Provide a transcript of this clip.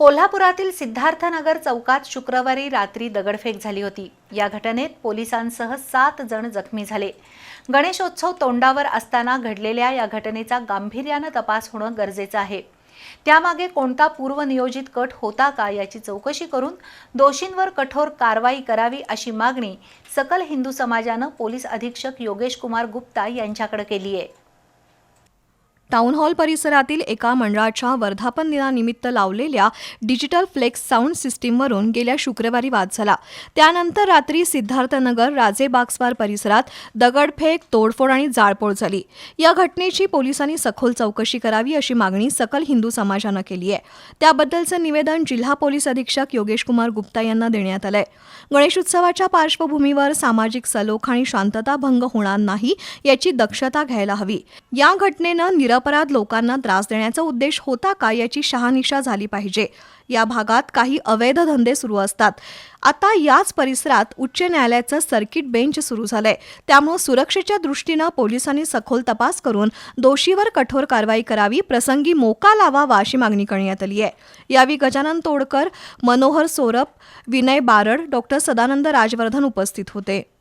कोल्हापुरातील सिद्धार्थनगर चौकात शुक्रवारी रात्री दगडफेक झाली होती. या घटनेत पोलिसांसह सात जण जखमी झाले. गणेशोत्सव तोंडावर असताना घडलेल्या या घटनेचा गांभीर्यानं तपास होणं गरजेचं आहे. त्यामागे कोणता पूर्वनियोजित कट होता का याची चौकशी करून दोषींवर कठोर कारवाई करावी अशी मागणी सकल हिंदू समाजानं पोलीस अधीक्षक योगेश कुमार गुप्ता यांच्याकडे केली आहे टाऊन हॉल परिसरातील एका मंडळाच्या वर्धापन दिनानिमित्त लावलेल्या डिजिटल फ्लेक्स साऊंड सिस्टीमवरून गेल्या शुक्रवारी वाद झाला. त्यानंतर रात्री सिद्धार्थनगर राजे बागस्वार परिसरात दगडफेक तोडफोड आणि जाळपोळ झाली. या घटनेची पोलिसांनी सखोल चौकशी करावी अशी मागणी सकल हिंदू समाजानं केली आहे. त्याबद्दलचं निवेदन जिल्हा पोलीस अधीक्षक योगेश कुमार गुप्ता यांना देण्यात आलंय. गणेशोत्सवाच्या पार्श्वभूमीवर सामाजिक सलोख आणि शांतता भंग होणार नाही याची दक्षता घ्यायला हवी. या घटनेनं निरपराध लोकांना त्रास देण्याचा उद्देश होता का याची शहानिशा झाली पाहिजे. या भागात काही अवैध धंदे सुरू असतात. आता याच परिसरात उच्च न्यायालयाचं सर्किट बेंच सुरू झालंय. त्यामुळे सुरक्षेच्या दृष्टीनं पोलिसांनी सखोल तपास करून दोषीवर कठोर कारवाई करावी प्रसंगी मोका लावावा अशी मागणी करण्यात आली आहे. यावेळी गजानन तोडकर मनोहर सोरप विनय बारड डॉक्टर सदानंद राजवर्धन उपस्थित होते.